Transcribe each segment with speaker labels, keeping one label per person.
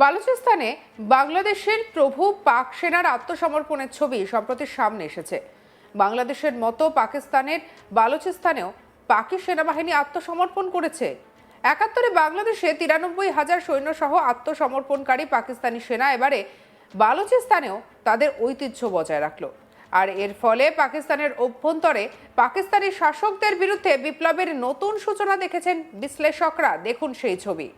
Speaker 1: বালুচিস্তানে বাংলাদেশের প্রভু পাক সেনার আত্মসমর্পণের ছবি সম্প্রতি সামনে এসেছে। বাংলাদেশের মতো পাকিস্তানের বালুচিস্তানেও পাকি সেনাবাহিনী আত্মসমর্পণ করেছে। একাত্তরে বাংলাদেশে তিরানব্বই হাজার সৈন্যসহ আত্মসমর্পণকারী পাকিস্তানি সেনা এবারে বালুচিস্তানেও তাদের ঐতিহ্য বজায় রাখল। আর এর ফলে পাকিস্তানের অভ্যন্তরে পাকিস্তানি শাসকদের বিরুদ্ধে বিপ্লবের নতুন সূচনা দেখেছেন বিশ্লেষকরা। দেখুন সেই ছবি।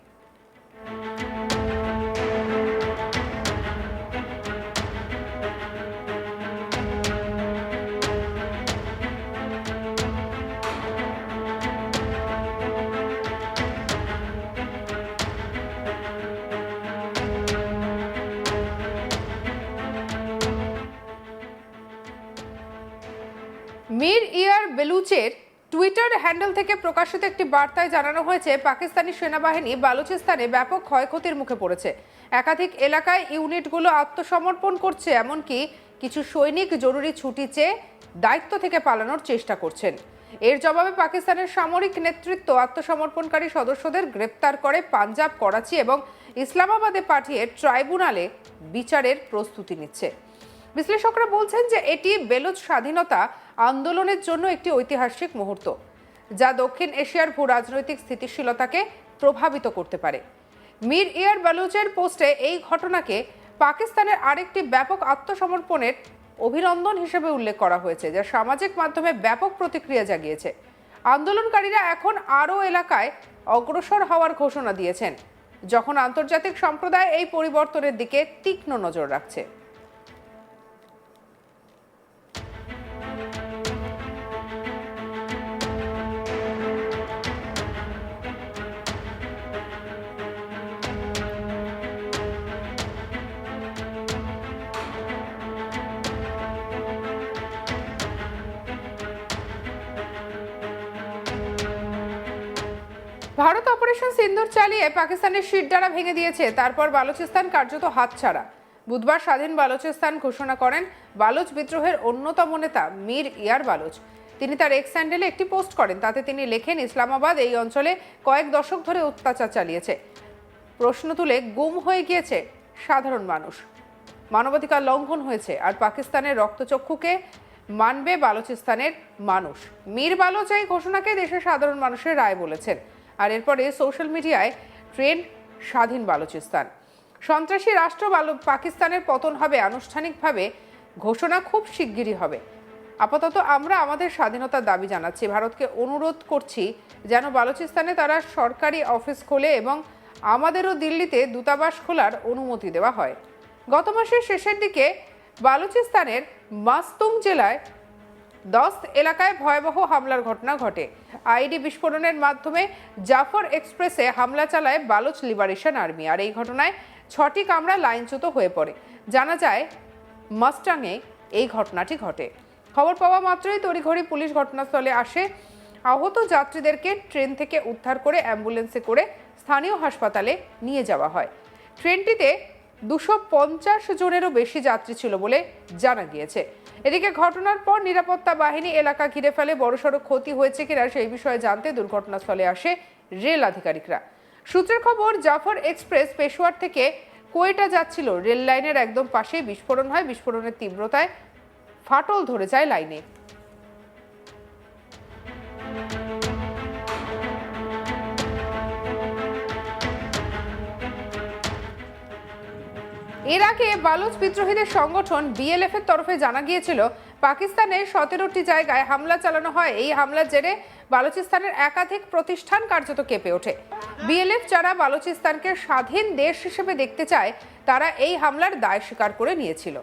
Speaker 1: বেলুচের টুইটার হ্যান্ডেল থেকে প্রকাশিত একটি বার্তায় জানানো হয়েছে, পাকিস্তানি সেনাবাহিনী বালুচিস্তানে ব্যাপক ক্ষয়ক্ষতির মুখে পড়েছে। একাধিক এলাকায় ইউনিটগুলো আত্মসমর্পণ করছে, এমনকি কিছু সৈনিক জরুরি ছুটি চেয়ে দায়িত্ব থেকে পালানোর চেষ্টা করছেন। এর জবাবে পাকিস্তানের সামরিক নেতৃত্ব আত্মসমর্পণকারী সদস্যদের গ্রেপ্তার করে পাঞ্জাব, করাচি এবং ইসলামাবাদে পাঠিয়ে ট্রাইব্যুনালে বিচারের প্রস্তুতি নিচ্ছে। বিশ্লেষকরা বলছেন যে এটি বেলুচ স্বাধীনতা আন্দোলনের জন্য একটি ঐতিহাসিক মুহূর্ত, যা দক্ষিণ এশিয়ার ভূ রাজনৈতিক স্থিতিশীলতাকে প্রভাবিত করতে পারে। মীর ইয়ার বালুচের পোস্টে এই ঘটনাকে পাকিস্তানের আরেকটি ব্যাপক আত্মসমর্পণের অভিনন্দন হিসেবে উল্লেখ করা হয়েছে, যা সামাজিক মাধ্যমে ব্যাপক প্রতিক্রিয়া জাগিয়েছে। আন্দোলনকারীরা এখন আরও এলাকায় অগ্রসর হওয়ার ঘোষণা দিয়েছেন, যখন আন্তর্জাতিক সম্প্রদায় এই পরিবর্তনের দিকে তীক্ষ্ণ নজর রাখছে। অপারেশন সিন্দুর চালিয়ে পাকিস্তানের শিরডারা ভেঙে দিয়েছে। তারপর বালুচিস্তান কার্যত হাতছাড়া। বুধবার স্বাধীন বালুচিস্তান ঘোষণা করেন বালুচ বিদ্রোহের অন্যতম নেতা মীর ইয়ার বালুচ। তিনি তার এক্স স্যান্ডেলে একটি পোস্ট করেন, তাতে তিনি লেখেন, ইসলামাবাদ এই অঞ্চলে কয়েক দশক ধরে অত্যাচার চালিয়েছে। প্রশ্ন তুলে গুম হয়ে গিয়েছে সাধারণ মানুষ। মানবাধিকার লঙ্ঘন হয়েছে আর পাকিস্তানের রক্তচক্ষুকে মানবে বালুচিস্তানের মানুষ। মীর বালোচ এই ঘোষণাকে দেশের সাধারণ মানুষের রায় বলেছেন। আর এরপরে সোশ্যাল মিডিয়ায় ট্রেন্ড স্বাধীন বালুচিস্তান। সন্ত্রাসী রাষ্ট্র পাকিস্তানের পতন হবে আনুষ্ঠানিকভাবে, ঘোষণা খুব শিগগিরই হবে। আপাতত আমরা আমাদের স্বাধীনতার দাবি জানাচ্ছি। ভারতকে অনুরোধ করছি যেন বালুচিস্তানে তারা সরকারি অফিস খোলে এবং আমাদেরও দিল্লিতে দূতাবাস খোলার অনুমতি দেওয়া হয়। গত মাসের শেষের দিকে বালুচিস্তানের মাস্তুং জেলায় দস্ত এলাকায় ভয়াবহ হামলার ঘটনা ঘটে। আইডি বিস্ফোরণের মাধ্যমে জাফর এক্সপ্রেসে হামলা চালায় বালুচ লিবারেশন আর্মি। আর এই ঘটনায় ছটি কামরা লাইনচ্যুত হয়ে পড়ে। জানা যায়, মাস্টাংয়ে এই ঘটনাটি ঘটে। খবর পাওয়া মাত্রই তড়িঘড়ি পুলিশ ঘটনাস্থলে আসে। আহত যাত্রীদেরকে ট্রেন থেকে উদ্ধার করে অ্যাম্বুলেন্সে করে স্থানীয় হাসপাতালে নিয়ে যাওয়া হয়। ট্রেনটিতে দুশো পঞ্চাশ জনেরও বেশি যাত্রী ছিল বলে জানা গিয়েছে। এদিকে ঘটনার পর নিরাপত্তা বাহিনী এলাকা ঘিরে ফেলে, বড়সড় ক্ষতি হয়েছে কিনা সেই বিষয়ে জানতে দুর্ঘটনাস্থলে আসে রেল আধিকারিকরা। সূত্রের খবর, জাফর এক্সপ্রেস পেশোয়ার থেকে কোয়েটা যাচ্ছিল। রেল লাইনের একদম পাশেই বিস্ফোরণ হয়। বিস্ফোরণের তীব্রতায় ফাটল ধরে যায় লাইনে। এর আগে বালুচ বিদ্রোহীদের সংগঠন বিএলএফ এর তরফে জানা গিয়েছিল পাকিস্তানের সতেরোটি জায়গায় হামলা চালানো হয়। এই হামলার জেরে বালুচিস্তানের একাধিক প্রতিষ্ঠান কার্যত কেঁপে ওঠে। বিএলএফ যারা বালুচিস্তানকে স্বাধীন দেশ হিসেবে দেখতে চায়, তারা এই হামলার দায় স্বীকার করে নিয়েছিল।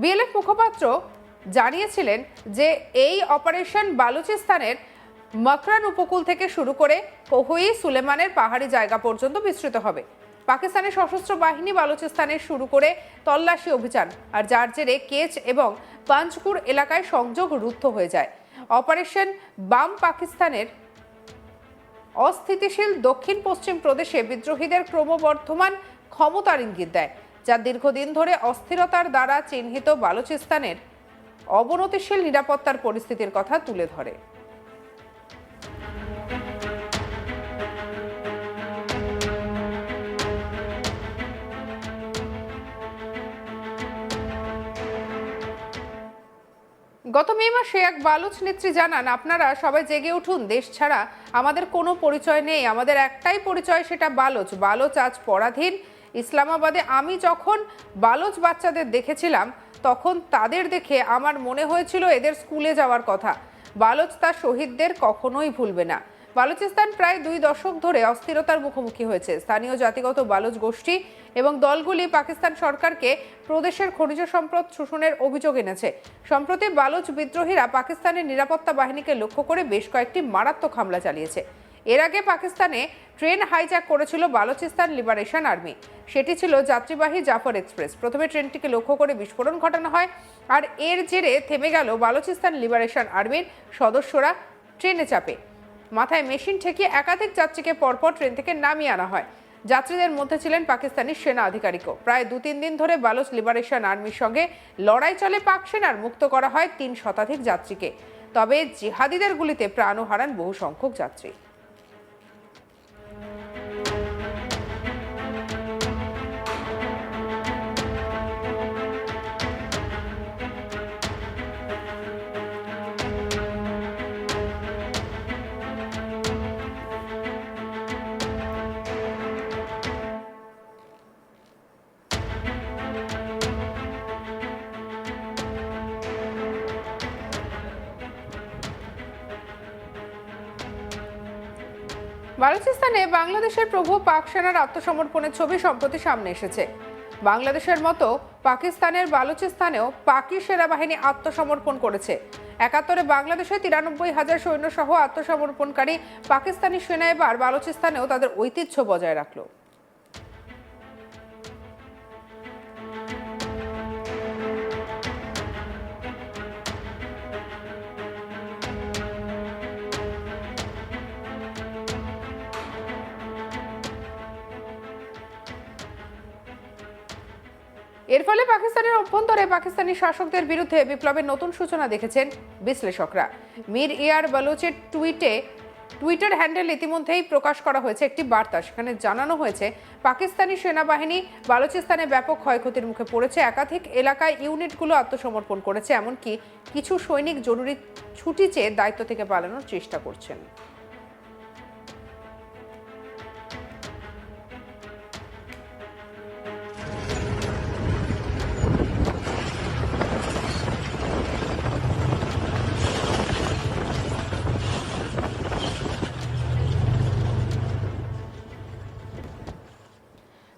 Speaker 1: বিএলএফ মুখপাত্র জানিয়েছিলেন যে, এই অপারেশন বালুচিস্তানের মকরান উপকূল থেকে শুরু করে কোহুই সুলেমানের পাহাড়ি জায়গা পর্যন্ত বিস্তৃত হবে। পাকিস্তানের সশস্ত্র বাহিনী বালুচিস্তানে শুরু করে তল্লাশি অভিযান, আর যার জেরে কেচ এবং পাঞ্চকুর এলাকায় সংযোগ রুদ্ধ হয়ে যায়। অপারেশন বাম পাকিস্তানের অস্থিতিশীল দক্ষিণ পশ্চিম প্রদেশে বিদ্রোহীদের ক্রমবর্ধমান ক্ষমতার ইঙ্গিত দেয়, যা দীর্ঘদিন ধরে অস্থিরতার দ্বারা চিহ্নিত বালুচিস্তানের অবনতিশীল নিরাপত্তার পরিস্থিতির কথা তুলে ধরে। গত মে মাসে এক বালুচ নেত্রী জানান, আপনারা সবাই জেগে উঠুন, দেশ ছাড়া আমাদের কোনো পরিচয় নেই। আমাদের একটাই পরিচয়, সেটা বালোচ। বালোচ আজ পরাধীন। ইসলামাবাদে আমি যখন বালোচ বাচ্চাদের দেখেছিলাম, তখন তাদের দেখে আমার মনে হয়েছিল এদের স্কুলে যাওয়ার কথা। বালোচ তার শহীদদের কখনোই ভুলবে না। বালুচিস্তান প্রায় দুই দশক ধরে অস্থিরতার মুখোমুখি হয়েছে। স্থানীয় জাতিগত বালুচ গোষ্ঠী এবং দলগুলি পাকিস্তান সরকারকে প্রদেশের খনিজ সম্পদ শোষণের অভিযোগ এনেছে। সম্প্রতি বালুচ বিদ্রোহীরা পাকিস্তানের নিরাপত্তা বাহিনীকে লক্ষ্য করে বেশ কয়েকটি মারাত্মক হামলা চালিয়েছে। এর আগে পাকিস্তানে ট্রেন হাইজ্যাক করেছিল বালুচিস্তান লিবারেশন আর্মি। সেটি ছিল যাত্রীবাহী জাফর এক্সপ্রেস। প্রথমে ট্রেনটিকে লক্ষ্য করে বিস্ফোরণ ঘটানো হয় আর এর জেরে থেমে গেল বালুচিস্তান লিবারেশন আর্মির সদস্যরা ট্রেনে চাপে। মাথায় মেশিন ঠেকিয়ে একাধিক যাত্রীকে পরপর ট্রেন থেকে নামিয়ে আনা হয়। যাত্রীদের মধ্যে ছিলেন পাকিস্তানি সেনা আধিকারিকও। প্রায় দু তিন দিন ধরে বালুচ লিবারেশন আর্মির সঙ্গে লড়াই চলে পাক সেনার, মুক্ত করা হয় তিন শতাধিক যাত্রীকে। তবে জিহাদিদের গুলিতে প্রাণও হারান বহু সংখ্যক যাত্রী। বালুচিস্তানে বাংলাদেশের প্রভু পাক সেনার আত্মসমর্পণের ছবি সম্প্রতি সামনে এসেছে। বাংলাদেশের মতো পাকিস্তানের বালুচিস্তানেও পাকি সেনাবাহিনী আত্মসমর্পণ করেছে। একাত্তরে বাংলাদেশে তিরানব্বই হাজার সৈন্য সহ আত্মসমর্পণকারী পাকিস্তানি সেনা এবার বালুচিস্তানেও তাদের ঐতিহ্য বজায় রাখল। পাকিস্তানের অভ্যন্তরে পাকিস্তানি শাসকদের বিরুদ্ধে বিপ্লবের নতুন সূচনা দেখেছেন বিশ্লেষকরা। মীর ইয়ার বালুচের টুইটে, টুইটার হ্যান্ডেল ইতিমধ্যেই প্রকাশ করা হয়েছে একটি বার্তা। সেখানে জানানো হয়েছে, পাকিস্তানি সেনাবাহিনী বালুচিস্তানে ব্যাপক ক্ষয়ক্ষতির মুখে পড়েছে। একাধিক এলাকায় ইউনিটগুলো আত্মসমর্পণ করেছে, এমনকি কিছু সৈনিক জরুরি ছুটি চেয়ে দায়িত্ব থেকে পালানোর চেষ্টা করছেন।